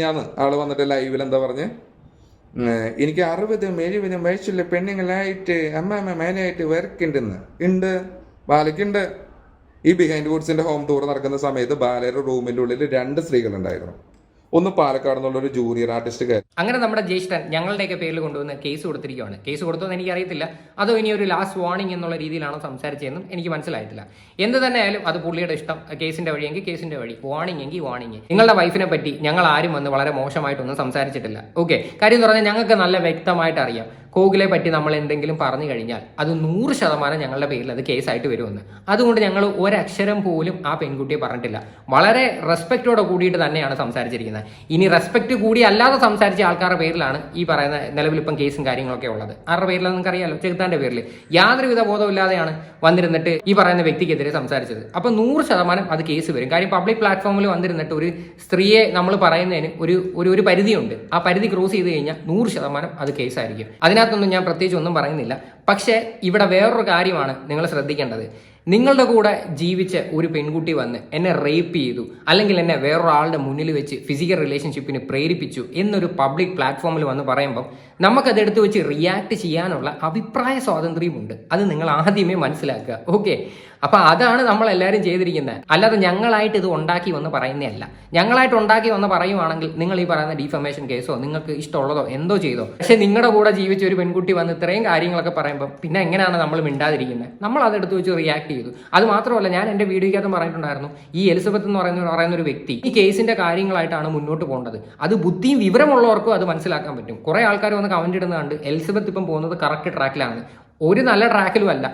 ഞാൻ ആൾ വന്നിട്ട് ലൈവിൽ എന്താ പറഞ്ഞ്? എനിക്ക് അറുപതും എഴുപതും വയസ്സുള്ള പെണ്ണുങ്ങളായിട്ട് അമ്മാമ്മ മേലെയായിട്ട് വരക്കുണ്ടെന്ന് ഉണ്ട് ബാലയ്ക്കുണ്ട്. ഈ ബിഹൈൻഡ് വുഡ്സിന്റെ ഹോം ടൂർ നടക്കുന്ന സമയത്ത് ബാലയുടെ റൂമിന്റെ ഉള്ളിൽ രണ്ട് സ്ത്രീകളുണ്ടായിരുന്നു. ഒന്ന് പാലക്കാട് എന്നുള്ള ഒരു ജൂനിയർ ആർട്ടിസ്റ്റ് കയറി അങ്ങനെ നമ്മുടെ ജ്യേഷ്ഠൻ ഞങ്ങളുടെയൊക്കെ പേരിൽ കൊണ്ടുവന്ന് കേസ് കൊടുത്തിരിക്കുകയാണ് കേസ് കൊടുത്തതെന്ന് എനിക്കറിയത്തില്ല. അതോ ഇനി ഒരു ലാസ്റ്റ് വാർണിംഗ് എന്നുള്ള രീതിയിലാണോ സംസാരിച്ചതെന്നും എനിക്ക് മനസ്സിലായിട്ടില്ല. എന്ത് തന്നെ ആയാലും അത് പുള്ളിയുടെ ഇഷ്ടം. കേസിന്റെ വഴിയെങ്കിൽ കേസിന്റെ വഴി. വാണിംഗ് എങ്കിൽ വാണിംഗ് നിങ്ങളുടെ വൈഫിനെ പറ്റി ഞങ്ങൾ ആരും വന്ന് വളരെ മോശമായിട്ടൊന്നും സംസാരിച്ചിട്ടില്ല. ഓക്കെ കാര്യം എന്ന് പറഞ്ഞാൽ ഞങ്ങൾക്ക് നല്ല വ്യക്തമായിട്ട് അറിയാം. കോകിലെ പറ്റി നമ്മൾ എന്തെങ്കിലും പറഞ്ഞു കഴിഞ്ഞാൽ അത് നൂറ് ശതമാനം ഞങ്ങളുടെ പേരിൽ അത് കേസായിട്ട് വരുമെന്ന്. അതുകൊണ്ട് ഞങ്ങൾ ഒരക്ഷരം പോലും ആ പെൺകുട്ടിയെ പറഞ്ഞിട്ടില്ല. വളരെ റെസ്പെക്റ്റോടെ കൂടിയിട്ട് തന്നെയാണ് സംസാരിച്ചിരിക്കുന്നത്. ഇനി റെസ്പെക്ട് കൂടി അല്ലാതെ സംസാരിച്ച ആൾക്കാരുടെ പേരിലാണ് ഈ പറയുന്ന നിലവിൽ ഇപ്പം കേസും കാര്യങ്ങളൊക്കെ ഉള്ളത്. ആരുടെ പേരിൽ നിങ്ങൾക്ക് അറിയാലോ ചെകുത്താന്റെ പേരിൽ യാതൊരുവിധ ബോധമില്ലാതെയാണ് വന്നിരുന്നിട്ട് ഈ പറയുന്ന വ്യക്തിക്കെതിരെ സംസാരിച്ചത്. അപ്പൊ നൂറ് ശതമാനം അത് കേസ് വരും. കാര്യം പബ്ലിക് പ്ലാറ്റ്ഫോമിൽ വന്നിരുന്നിട്ട് ഒരു സ്ത്രീയെ നമ്മൾ പറയുന്നതിന് ഒരു ഒരു പരിധിയുണ്ട്. ആ പരിധി ക്രോസ് ചെയ്ത് കഴിഞ്ഞാൽ നൂറ് ശതമാനം അത് കേസായിരിക്കും. അതിനകത്തൊന്നും ഞാൻ പ്രത്യേകിച്ച് ഒന്നും പറയുന്നില്ല. പക്ഷേ ഇവിടെ വേറൊരു കാര്യമാണ് നിങ്ങൾ ശ്രദ്ധിക്കേണ്ടത്. നിങ്ങളുടെ കൂടെ ജീവിച്ച ഒരു പെൺകുട്ടി വന്ന് എന്നെ റേപ്പ് ചെയ്തു അല്ലെങ്കിൽ എന്നെ വേറൊരാളുടെ മുന്നിൽ വെച്ച് ഫിസിക്കൽ റിലേഷൻഷിപ്പിന് പ്രേരിപ്പിച്ചു എന്നൊരു പബ്ലിക് പ്ലാറ്റ്ഫോമിൽ വന്ന് പറയുമ്പോൾ നമുക്കതെടുത്ത് വെച്ച് റിയാക്ട് ചെയ്യാനുള്ള അഭിപ്രായ സ്വാതന്ത്ര്യമുണ്ട്. അത് നിങ്ങൾ ആദ്യമേ മനസ്സിലാക്കുക. ഓക്കെ അപ്പൊ അതാണ് നമ്മൾ എല്ലാവരും ചെയ്തിരിക്കുന്നത്. അല്ലാതെ ഞങ്ങളായിട്ട് ഇത് ഉണ്ടാക്കി വന്ന് പറയുന്നതല്ല. ഞങ്ങളായിട്ട് ഉണ്ടാക്കി വന്ന് പറയുവാണെങ്കിൽ നിങ്ങൾ ഈ പറയുന്ന ഡിഫമേഷൻ കേസോ നിങ്ങൾക്ക് ഇഷ്ടമുള്ളതോ എന്തോ ചെയ്തോ. പക്ഷെ നിങ്ങളുടെ കൂടെ ജീവിച്ച ഒരു പെൺകുട്ടി വന്ന് ഇത്രയും കാര്യങ്ങളൊക്കെ പറയുമ്പോൾ പിന്നെ എങ്ങനെയാണ് നമ്മൾ മിണ്ടാതിരിക്കുന്നത്? നമ്മൾ അതെടുത്ത് വെച്ച് റിയാക്ട് ചെയ്തു. അത് മാത്രമല്ല ഞാൻ എന്റെ വീഡിയോയ്ക്കകത്തും പറഞ്ഞിട്ടുണ്ടായിരുന്നു ഈ എലിസബത്ത് എന്ന് പറയുന്ന പറയുന്ന ഒരു വ്യക്തി ഈ കേസിന്റെ കാര്യങ്ങളായിട്ടാണ് മുന്നോട്ട് പോകേണ്ടത്. അത് ബുദ്ധിയും വിവരമുള്ളവർക്കും അത് മനസ്സിലാക്കാൻ പറ്റും. കുറെ ആൾക്കാർ വന്ന് കമന്റ് ഇടുന്നത് കണ്ട് എലിസബത്ത് ഇപ്പം പോകുന്നത് കറക്റ്റ് ട്രാക്കിലാണ് ഒരു നല്ല ട്രാക്കിലും അല്ല.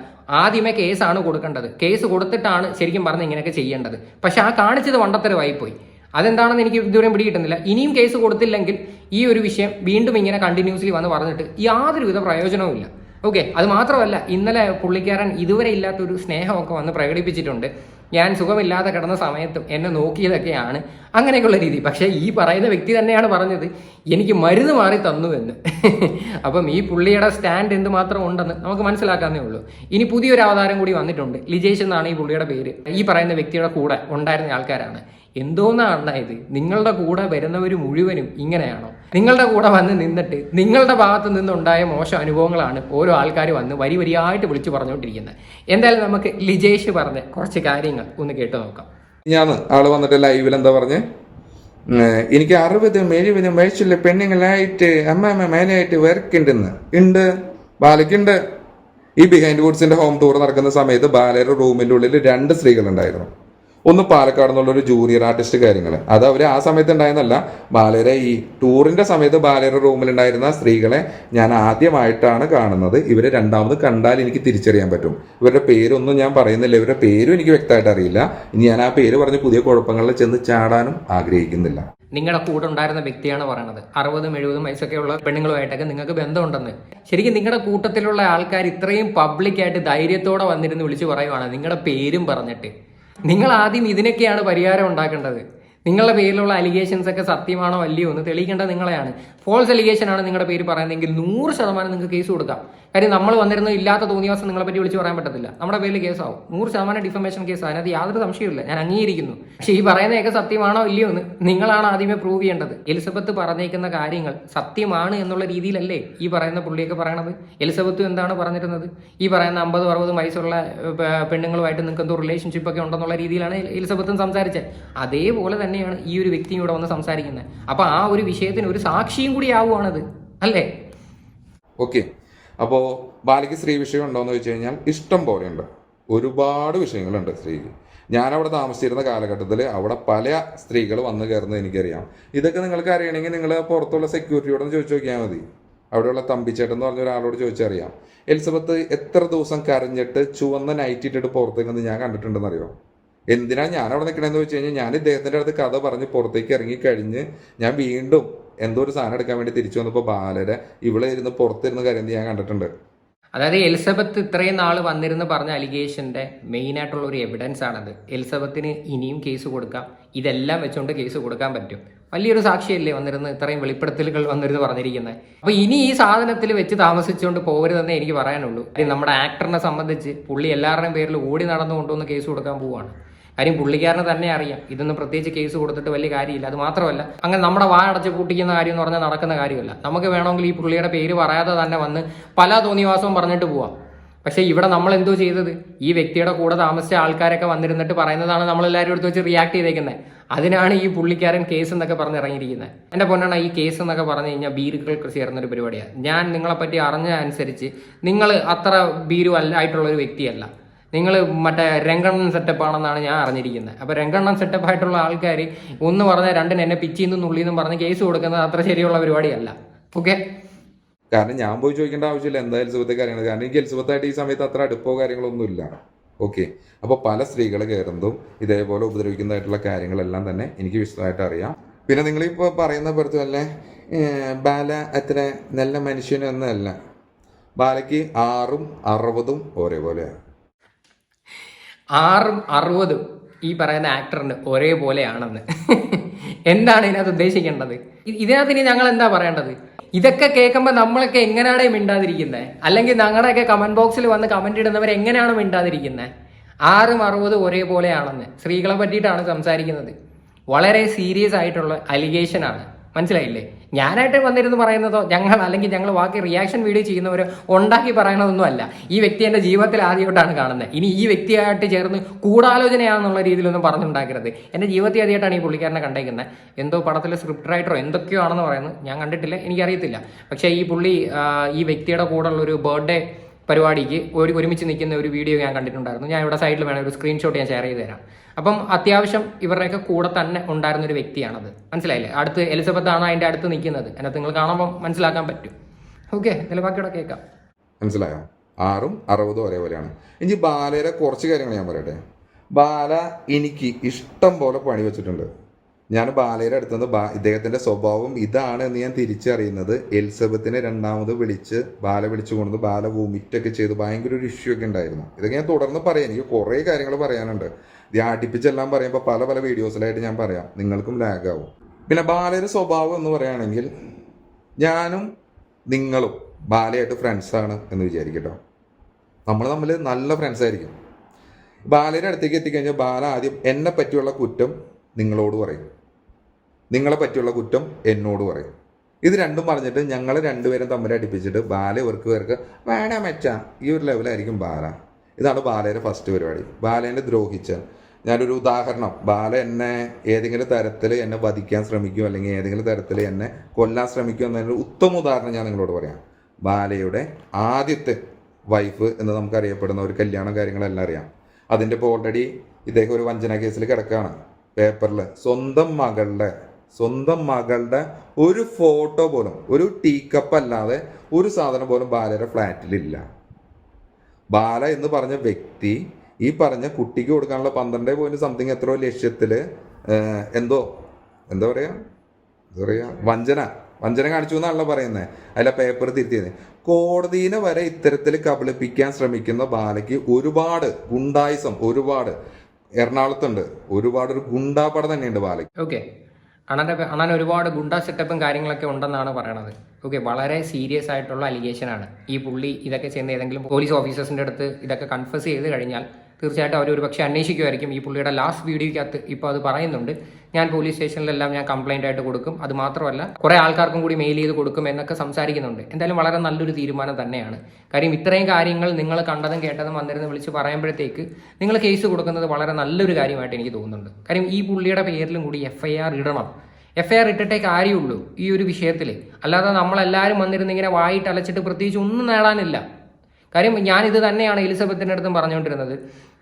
ആദ്യമേ കേസാണ് കൊടുക്കേണ്ടത്. കേസ് കൊടുത്തിട്ടാണ് ശരിക്കും പറഞ്ഞ് ഇങ്ങനെയൊക്കെ ചെയ്യേണ്ടത്. പക്ഷെ ആ കാണിച്ചത് വണ്ടത്തരമായി പോയി അതെന്താണെന്ന് എനിക്ക് ഇതുവരെ പിടികിട്ടുന്നില്ല. ഇനിയും കേസ് കൊടുത്തില്ലെങ്കിൽ ഈ ഒരു വിഷയം വീണ്ടും ഇങ്ങനെ കണ്ടിന്യൂസ്ലി വന്ന് പറഞ്ഞിട്ട് യാതൊരുവിധ പ്രയോജനവും ഇല്ല. ഓക്കെ അത് മാത്രമല്ല ഇന്നലെ പുള്ളിക്കാരൻ ഇതുവരെ ഇല്ലാത്തൊരു സ്നേഹമൊക്കെ വന്ന് പ്രകടിപ്പിച്ചിട്ടുണ്ട്. ഞാൻ സുഖമില്ലാതെ കിടന്ന സമയത്തും എന്നെ നോക്കിയതൊക്കെയാണ് അങ്ങനെയൊക്കെയുള്ള രീതി. പക്ഷേ ഈ പറയുന്ന വ്യക്തി തന്നെയാണ് പറഞ്ഞത് എനിക്ക് മരുന്ന് മാറി തന്നു എന്ന്. അപ്പം ഈ പുള്ളിയുടെ സ്റ്റാൻഡ് എന്തുമാത്രം ഉണ്ടെന്ന് നമുക്ക് മനസ്സിലാക്കാന്നേ ഉള്ളൂ. ഇനി പുതിയൊരു അവതാരം കൂടി വന്നിട്ടുണ്ട്. ലിജേഷ് എന്നാണ് ഈ പുള്ളിയുടെ പേര്. ഈ പറയുന്ന വ്യക്തിയുടെ കൂടെ ഉണ്ടായിരുന്ന ആൾക്കാരാണ്. എന്തോന്നാണ് ഇത്? നിങ്ങളുടെ കൂടെ വരുന്നവർ മുഴുവനും ഇങ്ങനെയാണോ? നിങ്ങളുടെ കൂടെ വന്ന് നിന്നിട്ട് നിങ്ങളുടെ ഭാഗത്ത് നിന്നുണ്ടായ മോശം അനുഭവങ്ങളാണ് ഓരോ ആൾക്കാർ വന്ന് വരി വരിയായിട്ട് വിളിച്ചു പറഞ്ഞുകൊണ്ടിരിക്കുന്നത്. എന്തായാലും നമുക്ക് ലിജേഷ് പറഞ്ഞ കുറച്ച് കാര്യങ്ങൾ ഒന്ന് കേട്ടു നോക്കാം. ഞാൻ ആൾ വന്നിട്ട് ലൈവിൽ എന്താ പറഞ്ഞ്? എനിക്ക് അറുപതും എഴുപതും വയസ്സുള്ള പെണ്ണുങ്ങളായിട്ട് അമ്മാമ്മ മേലായിട്ട് വർക്കുണ്ടെന്ന്. ഉണ്ട് ബാലയ്ക്കുണ്ട്. ഈ ബിഹൈൻഡ് വുഡ്സിന്റെ ഹോം ടൂർ നടക്കുന്ന സമയത്ത് ബാലയുടെ റൂമിന്റെ ഉള്ളിൽ രണ്ട് സ്ത്രീകൾ സ്ത്രീകളുണ്ടായിരുന്നു. ഒന്ന് പാലക്കാട് നിന്നുള്ള ഒരു ജൂനിയർ ആർട്ടിസ്റ്റ് കാര്യങ്ങൾ അത് അവർ ആ സമയത്ത് ഉണ്ടായിരുന്നല്ല. ബാലയുടെ ഈ ടൂറിന്റെ സമയത്ത് ബാലയുടെ റൂമിൽ ഉണ്ടായിരുന്ന സ്ത്രീകളെ ഞാൻ ആദ്യമായിട്ടാണ് കാണുന്നത്. ഇവരെ രണ്ടാമത് കണ്ടാൽ എനിക്ക് തിരിച്ചറിയാൻ പറ്റും. ഇവരുടെ പേരൊന്നും ഞാൻ പറയുന്നില്ല. ഇവരുടെ പേരും എനിക്ക് വ്യക്തമായിട്ട് അറിയില്ല. ഇനി ഞാൻ ആ പേര് പറഞ്ഞ് പുതിയ കുഴപ്പങ്ങളിൽ ചെന്ന് ചാടാനും ആഗ്രഹിക്കുന്നില്ല. നിങ്ങളുടെ കൂടെ ഉണ്ടായിരുന്ന വ്യക്തിയാണ് പറയണത്. അറുപതും എഴുപതും വയസ്സൊക്കെ ഉള്ള പെണ്ണുങ്ങളുമായിട്ടൊക്കെ നിങ്ങൾക്ക് ബന്ധമുണ്ടെന്ന്. ശരിക്കും നിങ്ങളുടെ കൂട്ടത്തിലുള്ള ആൾക്കാർ ഇത്രയും പബ്ലിക്കായിട്ട് ധൈര്യത്തോടെ വന്നിരുന്ന് വിളിച്ചു പറയുവാണ്. നിങ്ങളുടെ പേരും പറഞ്ഞിട്ട്. നിങ്ങൾ ആദ്യം ഇതിനൊക്കെയാണ് പരിഹാരം ഉണ്ടാക്കേണ്ടത്. നിങ്ങളുടെ പേരിലുള്ള അലിഗേഷൻസ് ഒക്കെ സത്യമാണോ അല്ലയോ എന്ന് തെളിയിക്കേണ്ടത് നിങ്ങളെയാണ്. ഫോൾസ് അലിഗേഷൻ ആണ് നിങ്ങളുടെ പേര് പറയുന്നതെങ്കിൽ നൂറ് ശതമാനം നിങ്ങൾക്ക് കേസ് കൊടുക്കാം. കാര്യം നമ്മൾ വന്നിരുന്ന ഇല്ലാത്ത തോന്നിയവാസം നിങ്ങളെ പറ്റി വിളിച്ച് പറയാൻ പറ്റത്തില്ല. നമ്മുടെ പേരിൽ കേസാവും. നൂറ് ശതമാനം ഡിഫമേഷൻ കേസ് അതിനകത്ത് യാതൊരു സംശയമില്ല ഞാൻ അംഗീകരിക്കുന്നു. പക്ഷേ ഈ പറയുന്നതൊക്കെ സത്യമാണോ ഇല്ലയോ എന്ന് നിങ്ങളാണ് ആദ്യമേ പ്രൂവ് ചെയ്യേണ്ടത്. എലിസബത്ത് പറഞ്ഞേക്കുന്ന കാര്യങ്ങൾ സത്യമാണ് എന്നുള്ള രീതിയിലല്ലേ ഈ പറയുന്ന പുള്ളിയൊക്കെ പറയണത്? എലിസബത്തും എന്താണ് പറഞ്ഞിരുന്നത്? ഈ പറയുന്ന അമ്പതും അറുപതും വയസ്സുള്ള പെണ്ണുങ്ങളുമായിട്ട് നിങ്ങൾക്ക് എന്തോ റിലേഷൻഷിപ്പ് ഒക്കെ ഉണ്ടെന്നുള്ള രീതിയിലാണ് എലിസബത്തും സംസാരിച്ചത്. അതേപോലെ തന്നെയാണ് ഈ ഒരു വ്യക്തിയും ഇവിടെ വന്ന് സംസാരിക്കുന്നത്. അപ്പൊ ആ ഒരു വിഷയത്തിന് ഒരു സാക്ഷിയും കൂടി ആവുകയാണത് അല്ലേ? ഓക്കെ അപ്പോൾ ബാലയ്ക്ക് സ്ത്രീ വിഷയം ഉണ്ടോയെന്ന് ചോദിച്ചു കഴിഞ്ഞാൽ ഇഷ്ടം പോലെയുണ്ട്. ഒരുപാട് വിഷയങ്ങളുണ്ട് സ്ത്രീക്ക്. ഞാനവിടെ താമസിച്ചിരുന്ന കാലഘട്ടത്തിൽ അവിടെ പല സ്ത്രീകൾ വന്നു കയറുന്നത് എനിക്കറിയാം. ഇതൊക്കെ നിങ്ങൾക്ക് അറിയണമെങ്കിൽ നിങ്ങൾ പുറത്തുള്ള സെക്യൂരിറ്റിയോടൊന്ന് ചോദിച്ചു നോക്കിയാൽ മതി. അവിടെയുള്ള തമ്പിച്ചേട്ടൻ എന്ന് പറഞ്ഞ ഒരാളോട് ചോദിച്ചറിയാം. എലിസബത്ത് എത്ര ദിവസം കരഞ്ഞിട്ട് ചുവന്ന നൈറ്റ് ഇട്ടിട്ട് പുറത്തേക്ക് ഞാൻ കണ്ടിട്ടുണ്ടെന്ന് അറിയോ എന്തിനാണ് ഞാൻ അവിടെ നിൽക്കണമെന്ന് വെച്ച് കഴിഞ്ഞാൽ ഞാൻ ഇദ്ദേഹത്തിന്റെ അടുത്ത് കഥ പറഞ്ഞ് പുറത്തേക്ക് ഇറങ്ങി കഴിഞ്ഞ് ഞാൻ വീണ്ടും എന്തോ ഒരു സാധനം എടുക്കാൻ വേണ്ടി തിരിച്ചു വന്നപ്പോൾ ബാലരെ ഇവിടെ ഇരുന്ന് പുറത്തിരുന്ന് കാര്യം ഞാൻ കണ്ടിട്ടുണ്ട്. അതായത് എലിസബത്ത് ഇത്രയും നാൾ വന്നിരുന്ന് പറഞ്ഞ അലിഗേഷന്റെ മെയിൻ ആയിട്ടുള്ള ഒരു എവിഡൻസ് ആണത്. എലിസബത്തിന് ഇനിയും കേസ് കൊടുക്കാം. ഇതെല്ലാം വെച്ചുകൊണ്ട് കേസ് കൊടുക്കാൻ പറ്റും. വലിയൊരു സാക്ഷിയല്ലേ വന്നിരുന്ന് ഇത്രയും വെളിപ്പെടുത്തലുകൾ വന്നിരുന്ന് പറഞ്ഞിരിക്കുന്നത് അപ്പൊ ഇനി ഈ സാധനത്തിൽ വെച്ച് താമസിച്ചുകൊണ്ട് പോകരുതെന്നേ എനിക്ക് പറയാനുള്ളൂ. നമ്മുടെ ആക്ടറിനെ സംബന്ധിച്ച് പുള്ളി എല്ലാവരുടെയും പേരിൽ ഓടി നടന്നു കൊണ്ടുവന്ന് കേസ് കൊടുക്കാൻ പോവാണ്. കാര്യം പുള്ളിക്കാരനെ തന്നെ അറിയാം. ഇതൊന്നും പ്രത്യേകിച്ച് കേസ് കൊടുത്തിട്ട് വലിയ കാര്യമില്ല. അത് മാത്രമല്ല അങ്ങനെ നമ്മുടെ വാടച്ച് പൂട്ടിക്കുന്ന കാര്യം എന്ന് പറഞ്ഞാൽ നടക്കുന്ന കാര്യമല്ല. നമുക്ക് വേണമെങ്കിൽ ഈ പുള്ളിയുടെ പേര് പറയാതെ തന്നെ വന്ന് പല തോന്നിവാസവും പറഞ്ഞിട്ട് പോവാം. പക്ഷേ ഇവിടെ നമ്മൾ എന്തോ ചെയ്തത്? ഈ വ്യക്തിയുടെ കൂടെ താമസിച്ച ആൾക്കാരൊക്കെ വന്നിരുന്നിട്ട് പറയുന്നതാണ് നമ്മളെല്ലാവരും എടുത്ത് വെച്ച് റിയാക്ട് ചെയ്തേക്കുന്നത് അതിനാണ് ഈ പുള്ളിക്കാരൻ കേസ് എന്നൊക്കെ പറഞ്ഞ് ഇറങ്ങിയിരിക്കുന്നത്. എന്റെ പൊന്നാണ് ഈ കേസ് എന്നൊക്കെ പറഞ്ഞു കഴിഞ്ഞാൽ ബീരുകൾക്ക് ചേർന്നൊരു പരിപാടിയാണ്. ഞാൻ നിങ്ങളെപ്പറ്റി അറിഞ്ഞ അനുസരിച്ച് നിങ്ങൾ അത്ര ബീരു അല്ല ആയിട്ടുള്ള ഒരു വ്യക്തിയല്ല. നിങ്ങൾ മറ്റേ രംഗണ്ണൻ സെറ്റപ്പ് ആണെന്നാണ് ഞാൻ അറിഞ്ഞിരിക്കുന്നത്. അപ്പോൾ രംഗണ്ണൻ സെറ്റപ്പ് ആയിട്ടുള്ള ആൾക്കാർ ഒന്ന് പറഞ്ഞാൽ രണ്ടിന് എന്നെ പിച്ചിന്നും നുള്ളിന്നും പറഞ്ഞ് കേസ് കൊടുക്കുന്നത് അത്ര ശരിയുള്ള പരിപാടിയല്ല. ഓക്കെ? കാരണം ഞാൻ പോയി ചോദിക്കേണ്ട ആവശ്യമില്ല. എന്തായാലും സുഹൃത്തെ കാര്യങ്ങൾ കാരണം എനിക്ക് എലിസബത്തായിട്ട് ഈ സമയത്ത് അത്ര അടുപ്പോ കാര്യങ്ങളൊന്നും ഇല്ല ഓക്കെ. അപ്പോൾ പല സ്ത്രീകൾ കയറുന്നതും ഇതേപോലെ ഉപദ്രവിക്കുന്നതായിട്ടുള്ള കാര്യങ്ങളെല്ലാം തന്നെ എനിക്ക് വിശദമായിട്ട് അറിയാം. പിന്നെ നിങ്ങളിപ്പോൾ പറയുന്ന പുറത്തു തന്നെ ബാല അത്ര നല്ല മനുഷ്യനൊന്നല്ല ബാലയ്ക്ക് ആറും അറുപതും ഒരേപോലെയാണ് ആറും അറുപതും ഈ പറയുന്ന ആക്ടറിന് ഒരേപോലെയാണെന്ന്. എന്താണ് ഇതിനകത്ത് ഉദ്ദേശിക്കേണ്ടത്? ഇതിനകത്ത് ഇനി ഞങ്ങൾ എന്താ പറയേണ്ടത്? ഇതൊക്കെ കേൾക്കുമ്പോൾ നമ്മളൊക്കെ എങ്ങനെയാണ് മിണ്ടാതിരിക്കുന്നത് അല്ലെങ്കിൽ ഞങ്ങളുടെയൊക്കെ കമന്റ് ബോക്സിൽ വന്ന് കമന്റ് ഇടുന്നവർ എങ്ങനെയാണ് മിണ്ടാതിരിക്കുന്നത് ആറും അറുപതും ഒരേപോലെയാണെന്ന് സ്ത്രീകളെ പറ്റിയിട്ടാണ് സംസാരിക്കുന്നത്. വളരെ സീരിയസ് ആയിട്ടുള്ള അലിഗേഷൻ ആണ്. മനസ്സിലായില്ലേ? ഞാനായിട്ട് വന്നിരുന്നു പറയുന്നതോ ഞങ്ങൾ അല്ലെങ്കിൽ ഞങ്ങൾ ബാക്കി റിയാക്ഷൻ വീഡിയോ ചെയ്യുന്നവരോ ഉണ്ടാക്കി പറയണതൊന്നും അല്ല. ഈ വ്യക്തി എന്റെ ജീവിതത്തിൽ ആദ്യമായിട്ടാണ് കാണുന്നത്. ഇനി ഈ വ്യക്തിയായിട്ട് ചേർന്ന് കൂടാലോചനയാണെന്നുള്ള രീതിയിലൊന്നും പറഞ്ഞുണ്ടാക്കരുത്. എന്റെ ജീവിതത്തിൽ ആദ്യമായിട്ടാണ് ഈ പുള്ളിക്കാരനെ കണ്ടേക്കുന്നത്. എന്തോ പടത്തിലെ സ്ക്രിപ്റ്റ് റൈറ്ററോ എന്തൊക്കെയോ ആണെന്ന് പറയുന്നത്. ഞാൻ കണ്ടിട്ടില്ല എനിക്കറിയത്തില്ല. പക്ഷേ ഈ പുള്ളി ഈ വ്യക്തിയുടെ കൂടെയുള്ള ഒരു ബർത്ത്ഡേ പരിപാടിക്ക് ഒരു ഒരുമിച്ച് നിൽക്കുന്ന ഒരു വീഡിയോ ഞാൻ കണ്ടിട്ടുണ്ടായിരുന്നു. ഞാൻ ഇവിടെ സൈഡിൽ വേണം ഒരു സ്ക്രീൻഷോട്ട് ഞാൻ ഷെയർ ചെയ്ത് തരാം അപ്പം അത്യാവശ്യം ഇവരുടെയൊക്കെ കൂടെ തന്നെ ഉണ്ടായിരുന്ന ഒരു വ്യക്തിയാണത്. മനസ്സിലായില്ലേ? അടുത്ത് എലിസബത്ത് ആണ് അതിന്റെ അടുത്ത് നിൽക്കുന്നത്. അതിനകത്ത് നിങ്ങൾ കാണുമ്പോൾ മനസ്സിലാക്കാൻ പറ്റും. ഓക്കെ ഇതിൽ ബാക്കിയുടെ കേൾക്കാം. മനസ്സിലായോ? ആറും അറുപതും ഒരേപോലെയാണ്. ഇനി ബാലയുടെ കുറച്ച് കാര്യങ്ങൾ ഞാൻ പറയട്ടെ. ബാല എനിക്ക് ഇഷ്ടം പോലെ പണി വെച്ചിട്ടുണ്ട്. ഞാൻ ബാലയുടെ അടുത്ത് നിന്ന് ബാ ഇദ്ദേഹത്തിന്റെ സ്വഭാവം ഇതാണ് എന്ന് ഞാൻ തിരിച്ചറിയുന്നത്. എലിസബത്തിനെ രണ്ടാമത് വിളിച്ച് ബാല വിളിച്ചു കൊണ്ടു ബാല വോമിറ്റ് ഒക്കെ ചെയ്ത്. ഭയങ്കര ഒരു ഇഷ്യൂ ഒക്കെ ഉണ്ടായിരുന്നു. ഇതൊക്കെ ഞാൻ തുടർന്ന് പറയാം. എനിക്ക് കുറേ കാര്യങ്ങൾ പറയാനുണ്ട്. ഇത് ആട്ടിപ്പിച്ചെല്ലാം പറയുമ്പോൾ പല പല വീഡിയോസിലായിട്ട് ഞാൻ പറയാം. നിങ്ങൾക്കും ലാഗാവും പിന്നെ ബാലയുടെ സ്വഭാവം എന്ന് പറയുകയാണെങ്കിൽ ഞാനും നിങ്ങളും ബാലയായിട്ട് ഫ്രണ്ട്സാണ് എന്ന് വിചാരിക്കട്ടോ. നമ്മൾ തമ്മിൽ നല്ല ഫ്രണ്ട്സ് ആയിരിക്കും. ബാലയുടെ അടുത്തേക്ക് എത്തിക്കഴിഞ്ഞാൽ ബാല ആദ്യം എന്നെ പറ്റിയുള്ള കുറ്റം നിങ്ങളോട് പറയും. നിങ്ങളെ പറ്റിയുള്ള കുറ്റം എന്നോട് പറയും. ഇത് രണ്ടും പറഞ്ഞിട്ട് ഞങ്ങൾ രണ്ടുപേരും തമ്മിൽ അടിപ്പിച്ചിട്ട് ബാല ഇവർക്ക് പേർക്ക് വേണ മെച്ച ഈ ഒരു ലെവലായിരിക്കും ബാല. ഇതാണ് ബാലയുടെ ഫസ്റ്റ് പരിപാടി. ബാലേനെ ദ്രോഹിച്ച. ഞാനൊരു ഉദാഹരണം. ബാല എന്നെ ഏതെങ്കിലും തരത്തിൽ എന്നെ വധിക്കാൻ ശ്രമിക്കും അല്ലെങ്കിൽ ഏതെങ്കിലും തരത്തിൽ എന്നെ കൊല്ലാൻ ശ്രമിക്കും എന്നതിന്റെ ഉത്തമ ഉദാഹരണം ഞാൻ നിങ്ങളോട് പറയാം. ബാലയുടെ ആദ്യത്തെ വൈഫ് എന്ന് നമുക്കറിയപ്പെടുന്ന ഒരു കല്യാണം കാര്യങ്ങളെല്ലാം അറിയാം. അതിന്റെ ഇപ്പോൾ ഓൾറെഡി ഇദ്ദേഹം ഒരു വഞ്ചന കേസിൽ കിടക്കുകയാണ് പേപ്പറിൽ സ്വന്തം മകളുടെ സ്വന്തം മകളുടെ ഒരു ഫോട്ടോ പോലും ഒരു ടീ കപ്പ് അല്ലാതെ ഒരു സാധനം പോലും ബാലയുടെ ഫ്ലാറ്റിലില്ല ബാല എന്ന് പറഞ്ഞ വ്യക്തി ഈ പറഞ്ഞ കുട്ടിക്ക് കൊടുക്കാനുള്ള പന്ത്രണ്ട് പോയിന്റ് സംതിങ് എത്രയോ ലക്ഷ്യത്തിൽ എന്തോ എന്താ പറയുക എന്താ പറയുക വഞ്ചന. വഞ്ചന കാണിച്ചു എന്നാണല്ലോ പറയുന്നത് അതിലെ പേപ്പർ തിരുത്തിയത്. കോടതിനെ വരെ ഇത്തരത്തിൽ കബളിപ്പിക്കാൻ ശ്രമിക്കുന്ന ബാലയ്ക്ക് ഒരുപാട് ഗുണ്ടായിസം ഒരുപാട്. എറണാകുളത്തുണ്ട്. ഒരുപാട് ഒരു ഗുണ്ടാപ്പട തന്നെയുണ്ട് ബാലയ്ക്ക്. ഓക്കെ അണ്ണന്റെ അണൻ ഒരുപാട് ഗുണ്ട സെറ്റപ്പും കാര്യങ്ങളൊക്കെ ഉണ്ടെന്നാണ് പറയണത്. ഓക്കെ വളരെ സീരിയസ് ആയിട്ടുള്ള അലിഗേഷൻ ആണ്. ഈ പുള്ളി ഇതൊക്കെ ചെയ്യുന്ന ഏതെങ്കിലും പോലീസ് ഓഫീസേഴ്സിന്റെ അടുത്ത് ഇതൊക്കെ കൺഫസ് ചെയ്ത് കഴിഞ്ഞാൽ തീർച്ചയായിട്ടും അവർ ഒരു പക്ഷേ അന്വേഷിക്കുമായിരിക്കും ഈ പുള്ളിയുടെ ലാസ്റ്റ് വീഡിയോയ്ക്കകത്ത് ഇപ്പോൾ അത് പറയുന്നുണ്ട്. ഞാൻ പോലീസ് സ്റ്റേഷനിലെല്ലാം ഞാൻ കംപ്ലൈന്റ് ആയിട്ട് കൊടുക്കും. അത് മാത്രമല്ല കുറേ ആൾക്കാർക്കും കൂടി മെയിൽ ചെയ്ത് കൊടുക്കും എന്നൊക്കെ സംസാരിക്കുന്നുണ്ട്. എന്തായാലും വളരെ നല്ലൊരു തീരുമാനം തന്നെയാണ്. കാര്യം ഇത്രയും കാര്യങ്ങൾ നിങ്ങൾ കണ്ടതും കേട്ടതും വന്നിരുന്ന് വിളിച്ച് പറയുമ്പോഴത്തേക്ക് നിങ്ങൾ കേസ് കൊടുക്കുന്നത് വളരെ നല്ലൊരു കാര്യമായിട്ട് എനിക്ക് തോന്നുന്നുണ്ട്. കാര്യം ഈ പുള്ളിയുടെ പേരിലും കൂടി എഫ് ഇടണം. എഫ് ഐ ആർ ഇട്ടിട്ടേ കാര്യമുള്ളൂ ഈ ഒരു വിഷയത്തിൽ അല്ലാതെ നമ്മളെല്ലാവരും വന്നിരുന്ന് ഇങ്ങനെ വായിട്ട് അലച്ചിട്ട് പ്രത്യേകിച്ച് ഒന്നും നേടാനില്ല. കാര്യം ഞാൻ ഇത് തന്നെയാണ് എലിസബത്തിന്റെ അടുത്തും പറഞ്ഞുകൊണ്ടിരുന്നത്.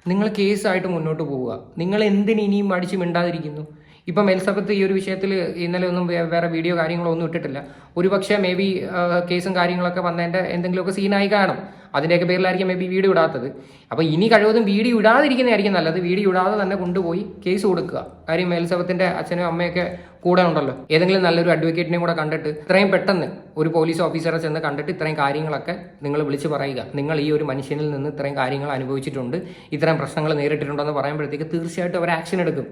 നിങ്ങൾ കേസായിട്ട് മുന്നോട്ട് പോവുക. നിങ്ങൾ എന്തിന് ഇനിയും അടിച്ചു മിണ്ടാതിരിക്കുന്നു? ഇപ്പം എലിസബത്ത് ഈ ഒരു വിഷയത്തിൽ ഇന്നലെ ഒന്നും വേറെ വീഡിയോ കാര്യങ്ങളോ ഒന്നും ഇട്ടിട്ടില്ല. ഒരുപക്ഷെ മേ ബി കേസും കാര്യങ്ങളൊക്കെ വന്നതിന്റെ എന്തെങ്കിലുമൊക്കെ സീനായി കാണും. അതിന്റെയൊക്കെ പേരിലായിരിക്കും മേ ബി വീഡിയോ ഇടാത്തത്. അപ്പോൾ ഇനി കഴിവതും വീഡിയോ ഇടാതിരിക്കുന്നതായിരിക്കും നല്ലത്. വീഡിയോ ഇടാതെ തന്നെ കൊണ്ടുപോയി കേസ് കൊടുക്കുക. കാര്യം എലിസബത്തിന്റെ അച്ഛനും അമ്മയൊക്കെ കൂടെ ഉണ്ടല്ലോ ഏതെങ്കിലും നല്ലൊരു അഡ്വക്കേറ്റിനെ കൂടെ കണ്ടിട്ട് ഇത്രയും പെട്ടെന്ന് ഒരു പോലീസ് ഓഫീസറെ ചെന്ന് കണ്ടിട്ട് ഇത്രയും കാര്യങ്ങളൊക്കെ നിങ്ങൾ വിളിച്ച് പറയുക. നിങ്ങൾ ഈ ഒരു മനുഷ്യനിൽ നിന്ന് ഇത്രയും കാര്യങ്ങൾ അനുഭവിച്ചിട്ടുണ്ട്. ഇത്രയും പ്രശ്നങ്ങൾ നേരിട്ടിട്ടുണ്ടെന്ന് പറയുമ്പോഴത്തേക്ക് തീർച്ചയായിട്ടും അവർ ആക്ഷൻ എടുക്കും.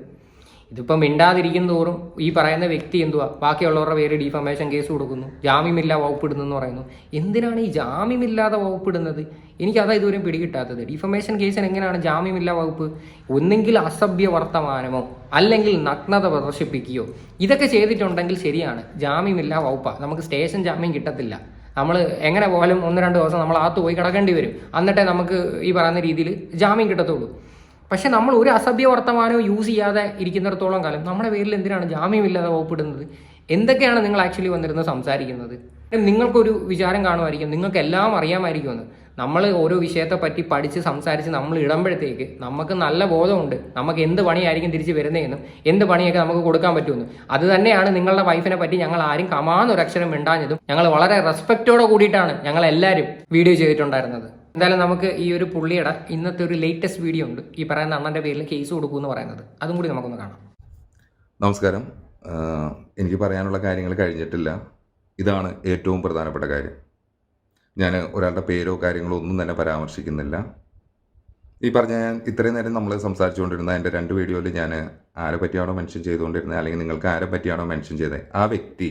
ഇതിപ്പം മിണ്ടാതിരിക്കും തോറും ഈ പറയുന്ന വ്യക്തി എന്തുവാ? ബാക്കിയുള്ളവരുടെ പേര് ഡിഫമേഷൻ കേസ് കൊടുക്കുന്നു. ജാമ്യമില്ല വകുപ്പിടുന്നു എന്ന് പറയുന്നു. എന്തിനാണ് ഈ ജാമ്യമില്ലാതെ വകുപ്പിടുന്നത്? എനിക്ക് അതാ ഇതുവരെയും പിടികിട്ടാത്തത്. ഡിഫമേഷൻ കേസിന് എങ്ങനെയാണ് ജാമ്യമില്ല വകുപ്പ് ഒന്നെങ്കിൽ അസഭ്യ വർത്തമാനമോ അല്ലെങ്കിൽ നഗ്നത പ്രദർശിപ്പിക്കുകയോ? ഇതൊക്കെ ചെയ്തിട്ടുണ്ടെങ്കിൽ ശരിയാണ്. ജാമ്യമില്ല വകുപ്പാണ് നമുക്ക് സ്റ്റേഷൻ ജാമ്യം കിട്ടത്തില്ല. നമ്മൾ എങ്ങനെ പോലും ഒന്ന് രണ്ട് ദിവസം നമ്മൾ ആത്തു പോയി കിടക്കേണ്ടി വരും. എന്നിട്ടേ നമുക്ക് ഈ പറയുന്ന രീതിയിൽ ജാമ്യം കിട്ടത്തുള്ളൂ. പക്ഷെ നമ്മൾ ഒരു അസഭ്യ വർത്തമാനവും യൂസ് ചെയ്യാതെ ഇരിക്കുന്നിടത്തോളം കാലം നമ്മുടെ പേരിൽ എന്തിനാണ് ജാമ്യമില്ലാതെ വകുപ്പിടുന്നത്? എന്തൊക്കെയാണ് നിങ്ങൾ ആക്ച്വലി വന്നിരുന്ന് സംസാരിക്കുന്നത്? നിങ്ങൾക്കൊരു വിചാരം കാണുമായിരിക്കും നിങ്ങൾക്ക് എല്ലാം അറിയാമായിരിക്കുമെന്ന് നമ്മൾ ഓരോ വിഷയത്തെ പറ്റി പഠിച്ച് സംസാരിച്ച് നമ്മൾ ഇടുമ്പോഴത്തേക്ക് നമുക്ക് നല്ല ബോധമുണ്ട്. നമുക്ക് എന്ത് പണിയായിരിക്കും തിരിച്ച് വരുന്നതെന്നും എന്ത് പണിയൊക്കെ നമുക്ക് കൊടുക്കാൻ പറ്റുമെന്നും. അത് തന്നെയാണ് നിങ്ങളുടെ വൈഫിനെ പറ്റി ഞങ്ങൾ ആരും കമാന്നൊരു അക്ഷരം മിണ്ടാഞ്ഞതും ഞങ്ങൾ വളരെ റെസ്പെക്റ്റോടെ കൂടിയിട്ടാണ് ഞങ്ങൾ എല്ലാവരും വീഡിയോ ചെയ്തിട്ടുണ്ടായിരുന്നത്. എന്തായാലും നമുക്ക് ഈ ഒരു പുള്ളിയുടെ ഇന്നത്തെ ഒരു ലേറ്റസ്റ്റ് വീഡിയോ ഉണ്ട്. ഈ പറയുന്ന അണ്ണന്റെ പേരിൽ കേസ് കൊടുക്കും എന്ന് പറയുന്നത്. അതും കൂടി നമുക്കൊന്ന് കാണാം. നമസ്കാരം. എനിക്ക് പറയാനുള്ള കാര്യങ്ങൾ കഴിഞ്ഞിട്ടില്ല. ഇതാണ് ഏറ്റവും പ്രധാനപ്പെട്ട കാര്യം. ഞാൻ ഒരാളുടെ പേരോ കാര്യങ്ങളോ ഒന്നും തന്നെ പരാമർശിക്കുന്നില്ല. ഈ പറഞ്ഞ ഇത്രയും നേരം നമ്മൾ സംസാരിച്ചുകൊണ്ടിരുന്ന എന്റെ രണ്ട് വീഡിയോയിൽ ഞാൻ ആരെ പറ്റിയാണോ മെൻഷൻ ചെയ്തുകൊണ്ടിരുന്നത്? അല്ലെങ്കിൽ നിങ്ങൾക്ക് ആരെ പറ്റിയാണോ മെൻഷൻ ചെയ്തത്? ആ വ്യക്തി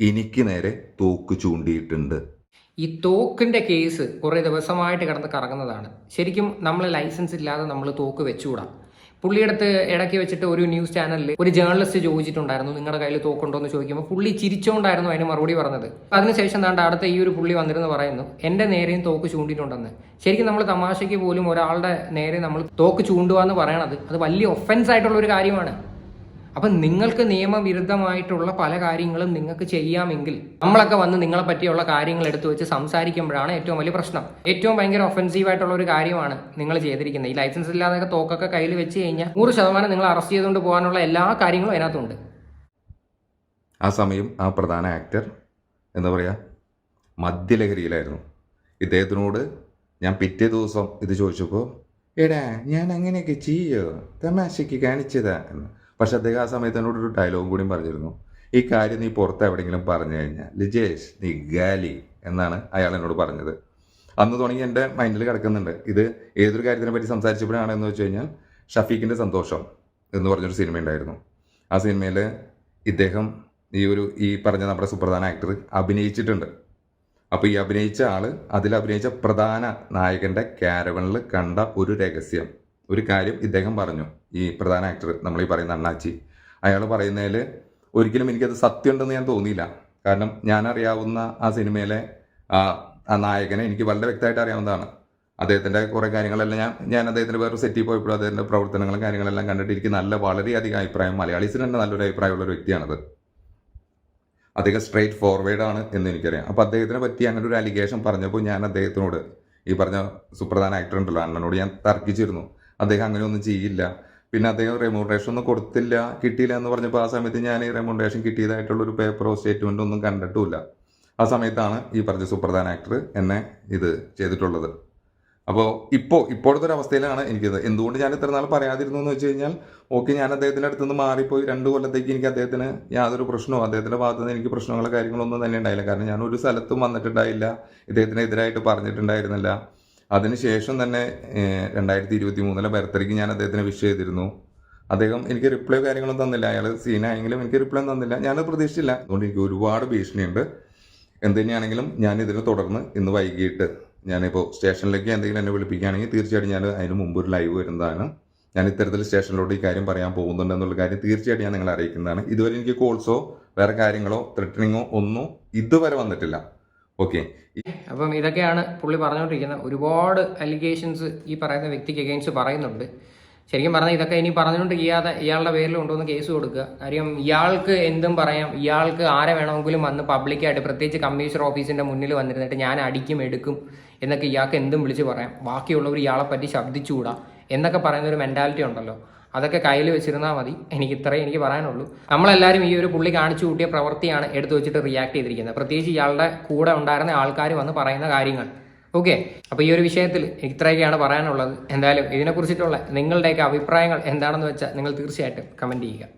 എനിക്ക് നേരെ തോക്ക് ചൂണ്ടിയിട്ടുണ്ട്. ഈ തോക്കിന്റെ കേസ് കുറേ ദിവസമായിട്ട് കിടന്ന് കറങ്ങുന്നതാണ്. ശരിക്കും നമ്മൾ ലൈസൻസ് ഇല്ലാതെ നമ്മൾ തോക്ക് വെച്ചുകൂടാ. പുള്ളിയെടുത്ത് ഇടയ്ക്ക് വെച്ചിട്ട് ഒരു ന്യൂസ് ചാനലിൽ ഒരു ജേർണലിസ്റ്റ് ചോദിച്ചിട്ടുണ്ടായിരുന്നു നിങ്ങളുടെ കയ്യിൽ തോക്കുണ്ടോ എന്ന് ചോദിക്കുമ്പോൾ പുള്ളി ചിരിച്ചോണ്ടായിരുന്നു അതിന് മറുപടി പറഞ്ഞത്. അതിനുശേഷം താണ്ട് അടുത്ത ഈ ഒരു പുള്ളി വന്നിരുന്നു പറയുന്നു എന്റെ നേരെയും തോക്ക് ചൂണ്ടിയിട്ടുണ്ടെന്ന്. ശരിക്കും നമ്മൾ തമാശയ്ക്ക് പോലും ഒരാളുടെ നേരെ നമ്മൾ തോക്ക് ചൂണ്ടുക എന്ന് പറയണത് അത് വലിയ ഒഫൻസ് ആയിട്ടുള്ള ഒരു കാര്യമാണ്. അപ്പം നിങ്ങൾക്ക് നിയമവിരുദ്ധമായിട്ടുള്ള പല കാര്യങ്ങളും നിങ്ങൾക്ക് ചെയ്യാമെങ്കിൽ നമ്മളൊക്കെ വന്ന് നിങ്ങളെ പറ്റിയുള്ള കാര്യങ്ങൾ എടുത്തു വെച്ച് സംസാരിക്കുമ്പോഴാണ് ഏറ്റവും വലിയ പ്രശ്നം. ഏറ്റവും ഭയങ്കര ഒഫൻസീവ് ആയിട്ടുള്ള ഒരു കാര്യമാണ് നിങ്ങൾ ചെയ്തിരിക്കുന്നത്. ഈ ലൈസൻസ് ഇല്ലാതെ തോക്കൊക്കെ കയ്യിൽ വെച്ച് കഴിഞ്ഞാൽ നൂറ് ശതമാനം നിങ്ങൾ അറസ്റ്റ് ചെയ്തുകൊണ്ട് പോകാനുള്ള എല്ലാ കാര്യങ്ങളും അതിനകത്തുണ്ട്. ആ സമയം ആ പ്രധാന ആക്ടർ എന്താ പറയുക മദ്യലഹരിയിലായിരുന്നു. ഇദ്ദേഹത്തിനോട് ഞാൻ പിറ്റേ ദിവസം ഇത് ചോദിച്ചപ്പോൾ എടാ ഞാൻ അങ്ങനെയൊക്കെ ചെയ്യോ? തമാശയ്ക്ക് കാണിച്ചതാ എന്ന്. പക്ഷെ അദ്ദേഹം ആ സമയത്ത് എന്നോട് ഒരു ഡയലോഗും കൂടിയും പറഞ്ഞിരുന്നു. ഈ കാര്യം നീ പുറത്ത് എവിടെയെങ്കിലും പറഞ്ഞു കഴിഞ്ഞാൽ ലിജേഷ് നീ ഗാലി എന്നാണ് അയാൾ എന്നോട് പറഞ്ഞത്. അന്ന് തുടങ്ങി എന്റെ മൈൻഡിൽ കിടക്കുന്നുണ്ട്. ഇത് ഏതൊരു കാര്യത്തിനെ പറ്റി സംസാരിച്ചപ്പോഴാണ് എന്ന് വെച്ച് കഴിഞ്ഞാൽ ഷഫീഖിന്റെ സന്തോഷം എന്ന് പറഞ്ഞൊരു സിനിമ ഉണ്ടായിരുന്നു. ആ സിനിമയിൽ ഇദ്ദേഹം ഈ ഒരു ഈ പറഞ്ഞ നമ്മുടെ സുപ്രധാന ആക്ടർ അഭിനയിച്ചിട്ടുണ്ട്. അപ്പോൾ ഈ അഭിനയിച്ച ആൾ അതിൽ അഭിനയിച്ച പ്രധാന നായകന്റെ ക്യാരവണിൽ കണ്ട ഒരു രഹസ്യം ഒരു കാര്യം ഇദ്ദേഹം പറഞ്ഞു. ഈ പ്രധാന ആക്ടർ നമ്മൾ ഈ പറയുന്ന അണ്ണാച്ചി. അയാൾ പറയുന്നതിൽ ഒരിക്കലും എനിക്കത് സത്യമുണ്ടെന്ന് ഞാൻ തോന്നിയില്ല. കാരണം ഞാൻ അറിയാവുന്ന ആ സിനിമയിലെ ആ നായകനെ എനിക്ക് വളരെ വ്യക്തമായിട്ട് അറിയാവുന്നതാണ്. അദ്ദേഹത്തിന്റെ കുറേ കാര്യങ്ങളെല്ലാം ഞാൻ ഞാൻ അദ്ദേഹത്തിന്റെ വേറെ സെറ്റിൽ പോയപ്പോഴും അദ്ദേഹത്തിന്റെ പ്രവർത്തനങ്ങളും കാര്യങ്ങളെല്ലാം കണ്ടിട്ട് എനിക്ക് നല്ല വളരെയധികം അഭിപ്രായം മലയാളീസിന് തന്നെ നല്ലൊരു അഭിപ്രായമുള്ള ഒരു വ്യക്തിയാണത്. അദ്ദേഹം സ്ട്രേറ്റ് ഫോർവേഡ് ആണ് എന്ന് എനിക്കറിയാം. അപ്പോൾ അദ്ദേഹത്തിനെ പറ്റി അങ്ങനെ ഒരു അലിഗേഷൻ പറഞ്ഞപ്പോൾ ഞാൻ അദ്ദേഹത്തിനോട് ഈ പറഞ്ഞ സുപ്രധാന ആക്ടർ ഉണ്ടല്ലോ അണ്ണനോട് ഞാൻ തർക്കിച്ചിരുന്നു. അദ്ദേഹം അങ്ങനെയൊന്നും ചെയ്യില്ല. പിന്നെ അദ്ദേഹം റെമ്യൂണറേഷൻ ഒന്നും കൊടുത്തില്ല കിട്ടിയില്ല എന്ന് പറഞ്ഞപ്പോൾ ആ സമയത്ത് ഞാൻ ഈ റെമ്യൂണറേഷൻ കിട്ടിയതായിട്ടുള്ള ഒരു പേപ്പറോ സ്റ്റേറ്റ്മെന്റ് ഒന്നും കണ്ടിട്ടുമില്ല. ആ സമയത്താണ് ഈ പറഞ്ഞ സുപ്രധാന ആക്ടർ എന്നെ ഇത് ചെയ്തിട്ടുള്ളത്. അപ്പോൾ ഇപ്പോൾ ഇപ്പോഴത്തെ ഒരു അവസ്ഥയിലാണ് എനിക്കത്. എന്തുകൊണ്ട് ഞാൻ ഇത്ര നാൾ പറയാതിരുന്നു എന്ന് വെച്ച് കഴിഞ്ഞാൽ ഓക്കെ ഞാൻ അദ്ദേഹത്തിന്റെ അടുത്ത് നിന്ന് മാറിപ്പോയി രണ്ട് കൊല്ലത്തേക്ക് എനിക്ക് അദ്ദേഹത്തിന് യാതൊരു പ്രശ്നവും അദ്ദേഹത്തിന്റെ ഭാഗത്തു നിന്ന് എനിക്ക് പ്രശ്നങ്ങളോ കാര്യങ്ങളോ ഒന്നും തന്നെ ഉണ്ടായില്ല. കാരണം ഞാൻ ഒരു സ്ഥലത്തും വന്നിട്ടുണ്ടായില്ല. ഇദ്ദേഹത്തിനെതിരായിട്ട് പറഞ്ഞിട്ടുണ്ടായിരുന്നില്ല. അതിനുശേഷം തന്നെ രണ്ടായിരത്തി ഇരുപത്തി മൂന്നിലെ ബർത്ത്ഡേക്ക് ഞാൻ അദ്ദേഹത്തിന് വിഷ് ചെയ്തിരുന്നു. അദ്ദേഹം എനിക്ക് റിപ്ലൈ കാര്യങ്ങളും തന്നില്ല. അയാൾ സീനായെങ്കിലും എനിക്ക് റിപ്ലൈ തന്നില്ല. ഞാനത് പ്രതീക്ഷിച്ചില്ല. അതുകൊണ്ട് എനിക്ക് ഒരുപാട് ഭീഷണിയുണ്ട്. എന്ത് തന്നെയാണെങ്കിലും ഞാൻ ഇതിനെ തുടർന്ന് ഇന്ന് വൈകിട്ട് ഞാനിപ്പോൾ സ്റ്റേഷനിലേക്ക് എന്തെങ്കിലും എന്നെ വിളിപ്പിക്കുകയാണെങ്കിൽ തീർച്ചയായിട്ടും ഞാൻ അതിന് മുമ്പ് ഒരു ലൈവ് വരുന്നതാണ്. ഞാൻ ഇത്തരത്തിൽ സ്റ്റേഷനിലോട്ട് ഈ കാര്യം പറയാൻ പോകുന്നുണ്ട് എന്നുള്ള കാര്യം തീർച്ചയായിട്ടും ഞാൻ നിങ്ങളെ അറിയിക്കുന്നതാണ്. ഇതുവരെ എനിക്ക് കോൾസോ വേറെ കാര്യങ്ങളോ ത്രെറ്റനിങ്ങോ ഒന്നും ഇതുവരെ വന്നിട്ടില്ല. ഓക്കെ. അപ്പം ഇതൊക്കെയാണ് പുള്ളി പറഞ്ഞുകൊണ്ടിരിക്കുന്നത്. ഒരുപാട് അലിഗേഷൻസ് ഈ പറയുന്ന വ്യക്തിക്ക് അഗെയിൻസ്റ്റ് പറയുന്നുണ്ട്. ശരിക്കും പറഞ്ഞാൽ ഇതൊക്കെ ഇനി പറഞ്ഞുകൊണ്ട് ചെയ്യാതെ ഇയാളുടെ പേരിൽ കൊണ്ടുവന്ന് കേസ് കൊടുക്കുക. കാര്യം ഇയാൾക്ക് എന്തും പറയാം. ഇയാൾക്ക് ആരെ വേണമെങ്കിലും വന്ന് പബ്ലിക്കായിട്ട് പ്രത്യേകിച്ച് കമ്മീഷണർ ഓഫീസിന്റെ മുന്നിൽ വന്നിരുന്നിട്ട് ഞാൻ അടിക്കും എടുക്കും എന്നൊക്കെ ഇയാൾക്ക് എന്തും വിളിച്ച് പറയാം. ബാക്കിയുള്ളവർ ഇയാളെ പറ്റി ശബ്ദിച്ചുകൂടാ എന്നൊക്കെ പറയുന്ന ഒരു മെന്റാലിറ്റി ഉണ്ടല്ലോ. അതൊക്കെ കയ്യിൽ വെച്ചിരുന്നാൽ മതി. എനിക്ക് ഇത്രയും എനിക്ക് പറയാനുള്ളൂ. നമ്മളെല്ലാവരും ഈ ഒരു പുള്ളി കാണിച്ചു കൂട്ടിയ പ്രവൃത്തിയാണ് എടുത്തു വെച്ചിട്ട് റിയാക്ട് ചെയ്തിരിക്കുന്നത്. പ്രത്യേകിച്ച് ഇയാളുടെ കൂടെ ഉണ്ടായിരുന്ന ആൾക്കാർ വന്ന് പറയുന്ന കാര്യങ്ങൾ. ഓക്കെ അപ്പോൾ ഈ ഒരു വിഷയത്തിൽ ഇത്രയൊക്കെയാണ് പറയാനുള്ളത്. എന്തായാലും ഇതിനെക്കുറിച്ചിട്ടുള്ള നിങ്ങളുടെയൊക്കെ അഭിപ്രായങ്ങൾ എന്താണെന്ന് വെച്ചാൽ നിങ്ങൾ തീർച്ചയായിട്ടും കമന്റ് ചെയ്യുക.